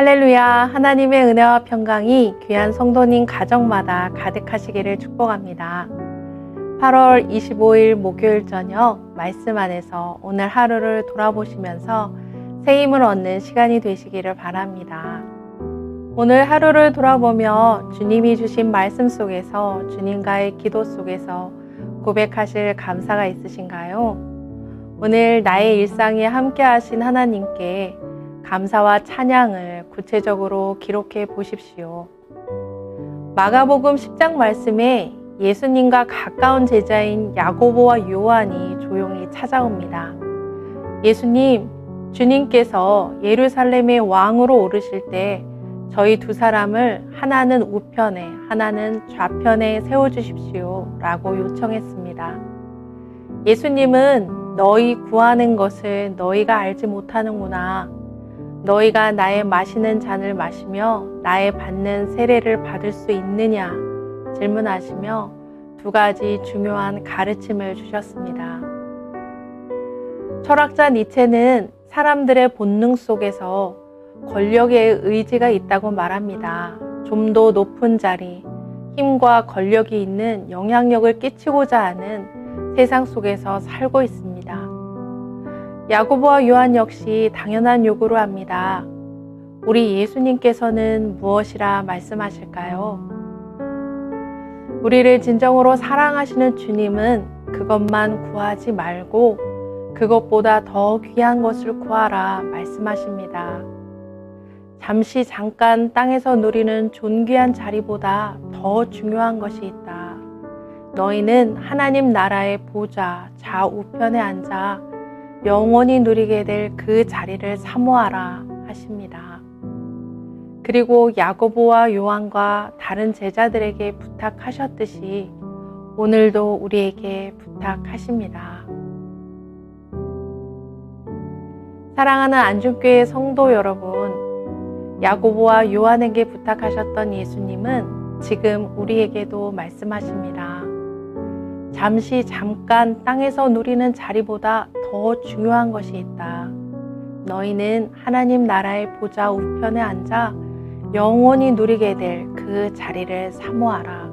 할렐루야. 하나님의 은혜와 평강이 귀한 성도님 가정마다 가득하시기를 축복합니다. 8월 25일 목요일 저녁 말씀 안에서 오늘 하루를 돌아보시면서 새 힘을 얻는 시간이 되시기를 바랍니다. 오늘 하루를 돌아보며 주님이 주신 말씀 속에서 주님과의 기도 속에서 고백하실 감사가 있으신가요? 오늘 나의 일상에 함께 하신 하나님께 감사와 찬양을 구체적으로 기록해 보십시오. 마가복음 10장 말씀에 예수님과 가까운 제자인 야고보와 요한이 조용히 찾아옵니다. 예수님, 주님께서 예루살렘의 왕으로 오르실 때 저희 두 사람을 하나는 우편에, 하나는 좌편에 세워주십시오. 라고 요청했습니다. 예수님은 너희 구하는 것을 너희가 알지 못하는구나. 너희가 나의 마시는 잔을 마시며 나의 받는 세례를 받을 수 있느냐 질문하시며 두 가지 중요한 가르침을 주셨습니다. 철학자 니체는 사람들의 본능 속에서 권력의 의지가 있다고 말합니다. 좀 더 높은 자리, 힘과 권력이 있는 영향력을 끼치고자 하는 세상 속에서 살고 있습니다. 야고보와 요한 역시 당연한 요구를 합니다. 우리 예수님께서는 무엇이라 말씀하실까요? 우리를 진정으로 사랑하시는 주님은 그것만 구하지 말고 그것보다 더 귀한 것을 구하라 말씀하십니다. 잠시 잠깐 땅에서 누리는 존귀한 자리보다 더 중요한 것이 있다. 너희는 하나님 나라의 보좌 좌우편에 앉아 영원히 누리게 될 그 자리를 사모하라 하십니다. 그리고 야고보와 요한과 다른 제자들에게 부탁하셨듯이 오늘도 우리에게 부탁하십니다. 사랑하는 안중교회 성도 여러분, 야고보와 요한에게 부탁하셨던 예수님은 지금 우리에게도 말씀하십니다. 잠시 잠깐 땅에서 누리는 자리보다 더 중요한 것이 있다. 너희는 하나님 나라의 보좌 우편에 앉아 영원히 누리게 될 그 자리를 사모하라.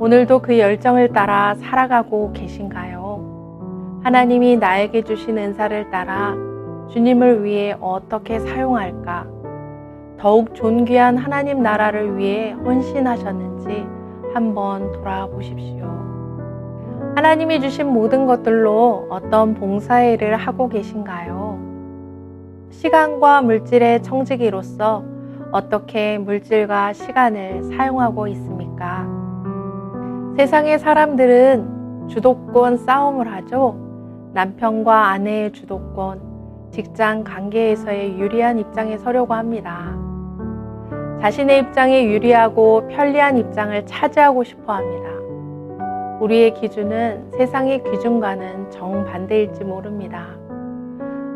오늘도 그 열정을 따라 살아가고 계신가요? 하나님이 나에게 주신 은사를 따라 주님을 위해 어떻게 사용할까? 더욱 존귀한 하나님 나라를 위해 헌신하셨는지 한번 돌아보십시오. 하나님이 주신 모든 것들로 어떤 봉사의 일을 하고 계신가요? 시간과 물질의 청지기로서 어떻게 물질과 시간을 사용하고 있습니까? 세상의 사람들은 주도권 싸움을 하죠. 남편과 아내의 주도권, 직장 관계에서의 유리한 입장에 서려고 합니다. 자신의 입장에 유리하고 편리한 입장을 차지하고 싶어 합니다. 우리의 기준은 세상의 기준과는 정반대일지 모릅니다.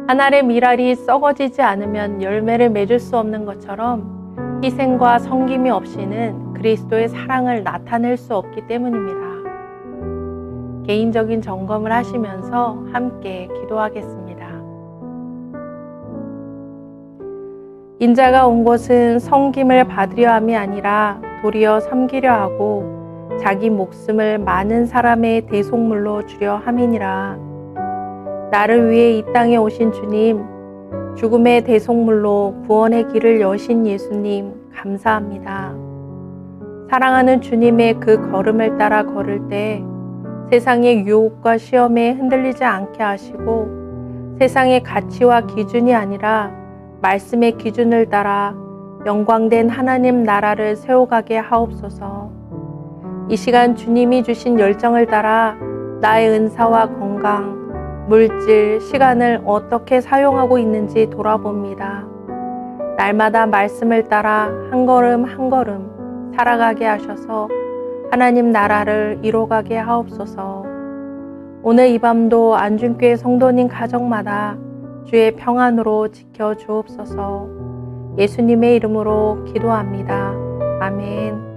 한 알의 미랄이 썩어지지 않으면 열매를 맺을 수 없는 것처럼 희생과 섬김이 없이는 그리스도의 사랑을 나타낼 수 없기 때문입니다. 개인적인 점검을 하시면서 함께 기도하겠습니다. 인자가 온 것은 섬김을 받으려 함이 아니라 도리어 섬기려 하고 자기 목숨을 많은 사람의 대속물로 주려 함이니라. 나를 위해 이 땅에 오신 주님, 죽음의 대속물로 구원의 길을 여신 예수님, 감사합니다. 사랑하는 주님의 그 걸음을 따라 걸을 때 세상의 유혹과 시험에 흔들리지 않게 하시고 세상의 가치와 기준이 아니라 말씀의 기준을 따라 영광된 하나님 나라를 세워가게 하옵소서. 이 시간 주님이 주신 열정을 따라 나의 은사와 건강, 물질, 시간을 어떻게 사용하고 있는지 돌아봅니다. 날마다 말씀을 따라 한 걸음 한 걸음 살아가게 하셔서 하나님 나라를 이뤄가게 하옵소서. 오늘 이 밤도 안중교회 성도님 가정마다 주의 평안으로 지켜 주옵소서. 예수님의 이름으로 기도합니다. 아멘.